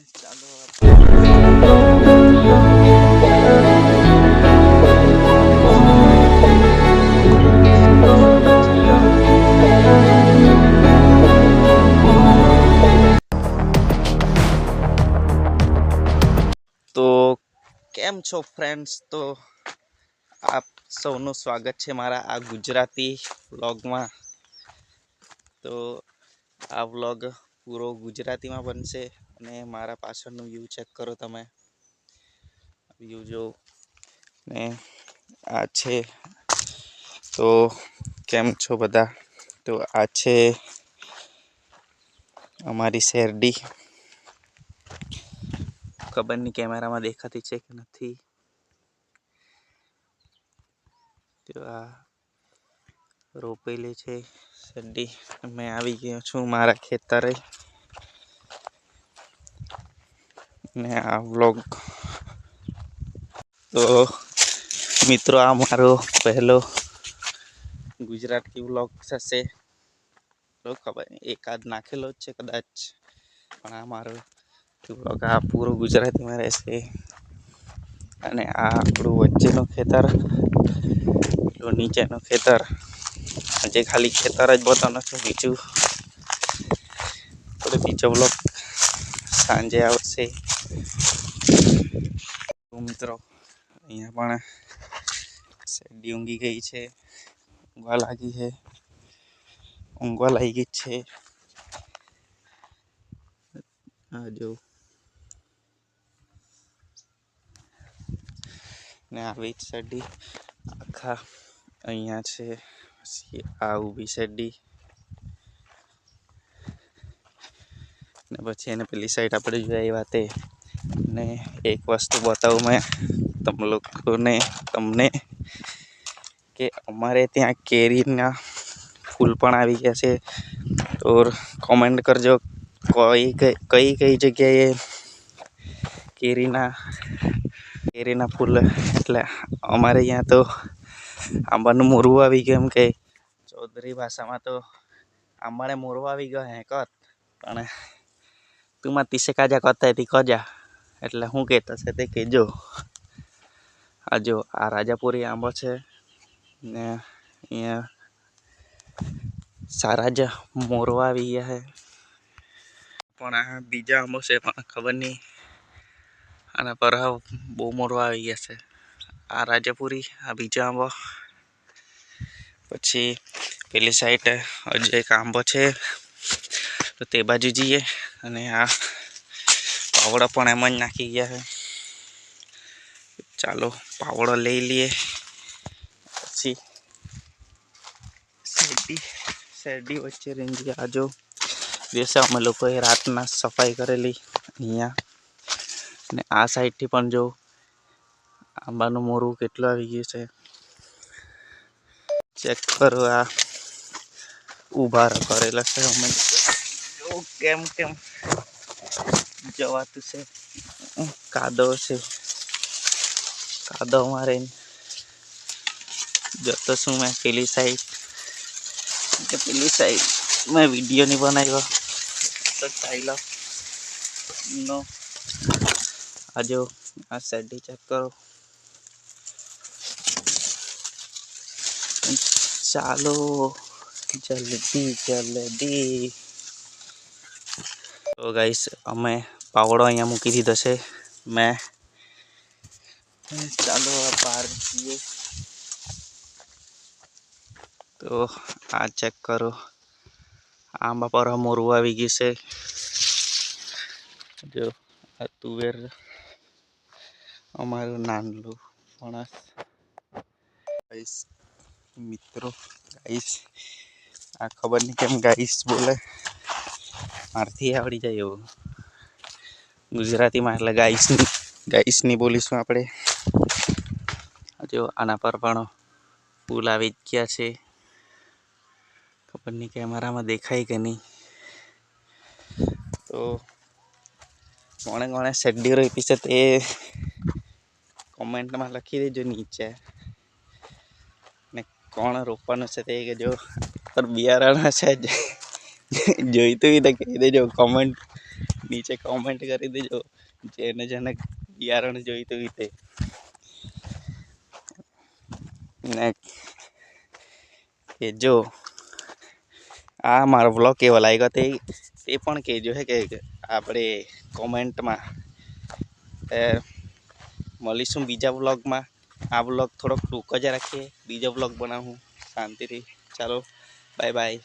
તો કેમ છો ફ્રેન્ડ્સ તો આપ સૌનું સ્વાગત છે મારા આ ગુજરાતી વ્લોગમાં. તો આ વ્લોગ પૂરો ગુજરાતીમાં બનશે. અને મારા પાછળનું વ્યૂ ચેક કરો તમે. વ્યૂ જો ને આ છે. તો કેમ છો બધા? તો આ છે અમારી શેરડી. ખબર કેમેરામાં દેખાતી છે કે નથી. તો આ રોપેલી છે શેરડી. મેં આવી ગયો છું મારા ખેતરે. ને આ વ્લોગ તો મિત્રો, આ મારો પહેલો ગુજરાતી વ્લોગ થશે. તો ખબર એકાદ નાખેલો જ છે કદાચ. પણ આ મારો વ્લોગ આ પૂરો ગુજરાતીમાં રહેશે. અને આ આપણું વચ્ચેનું ખેતર પેલું નીચેનું ખેતર. આજે ખાલી ખેતર જ બતાવવાનું છે બીજું. બીજો બ્લોક સાંજે આવશે. મિત્રો, અહીંયા પણ શેરડી ઊંઘી ગઈ છે, ઊંઘવા લાગી છે, ઊંઘવા લાગી છે. આ જો. ને આવી જ શેરડી આખા અહીંયા છે, પછી આ ઊભી શેરડી. ને પછી એને પેલી સાઈડ આપણે જોઈ આવ્યા તે ને એક વસ્તુ બતાવું મેં તમ લોકોને તમને, કે અમારે ત્યાં કેરીના ફૂલ પણ આવી ગયા છે. તો કોમેન્ટ કરજો કઈ કઈ કઈ જગ્યાએ કેરીના કેરીના ફૂલ. એટલે અમારે અહીંયા તો આંબાનું મોરવું આવી ગયું એમ કે ચૌધરી ભાષામાં તો આંબાને મોરવું આવી ગયો હે, કત. પણ તું માં તીસે કાજા કરતા હતી કજા. એટલે શું કહેતા છે તે કહેજો આ જો આ રાજાપુરી આંબો છે ને અહીંયા સારા જ મોરવા આવી ગયા છે. પણ આ બીજા આંબો છે, પણ ખબર નહીં આના પર બહુ મોરવા આવી ગયા છે. આ રાજાપુરી, આ બીજા આંબો. પછી પેલી સાઈડ હજુ એક આંબો છે, તો તે બાજુ જઈએ અને આ પાવડો પણ એમ જ નાખી ગયા છે. ચાલો, પાવડો લઈ લઈએ. પછી શેરડી શેરડી વચ્ચે રેંજી આજો દિવસે અમે લોકોએ રાતના સફાઈ કરેલી અહીંયા. ને આ સાઈડથી પણ જો આંબાનું મોરું કેટલું આવી ગયું છે. ચેક કરો આ ઊભા કરેલા છે અમે. કેમ કેમ જવાતું છે કાદવ છે કાદવ મારે જતો છું મેં પેલી સાઈડ કે પેલી સાઈડ મેં વીડિયો નહીં બનાવ્યો તો ચાલો નો આ જો આ શેરડી ચેક કરો ચાલો જલ્દી જલ્દી તો ગાઈસ અમે પાવડો અહીંયા મૂકી દીધો છે મેં ચાલો હવે બહાર જઈએ તો આ ચેક કરો આંબા પર મોરવું આવી ગયું છે જો આ તુવેર અમારું નાનલું માણસ ગાઈસ મિત્રો ગાઈસ આ ખબર નહીં કેમ ગાઈસ બોલે મારથી આવડી જાય એવું. ગુજરાતીમાં એટલે ગાઈસની ગાઈસની બોલીશું આપણે. જો આના પર પણ પુલ આવી જ ગયા છે. ખબર નહીં કેમેરામાં દેખાય કે નહીં. તો કોણે કોણે શેરડી એપિસોડ એ કોમેન્ટમાં લખી દેજો નીચે. ને કોણ રોપવાનું છે તે કહેજો પર બિયારણ હશે જ. જોઈતું હોય તો કહી દેજો કોમેન્ટ નીચે કોમેન્ટ કરી દેજો. જેને જેને બિયારણ જોઈતું હોય તે. ને કહેજો, આ મારો વ્લોગ કેવો લાગ્યો તે તે પણ કહેજો હે કે આપણે કોમેન્ટમાં મળીશું બીજા બ્લોગમાં આ બ્લોગ થોડોક ટૂંક જ રાખીએ, બીજો વ્લોગ બનાવું શાંતિથી. ચાલો બાય બાય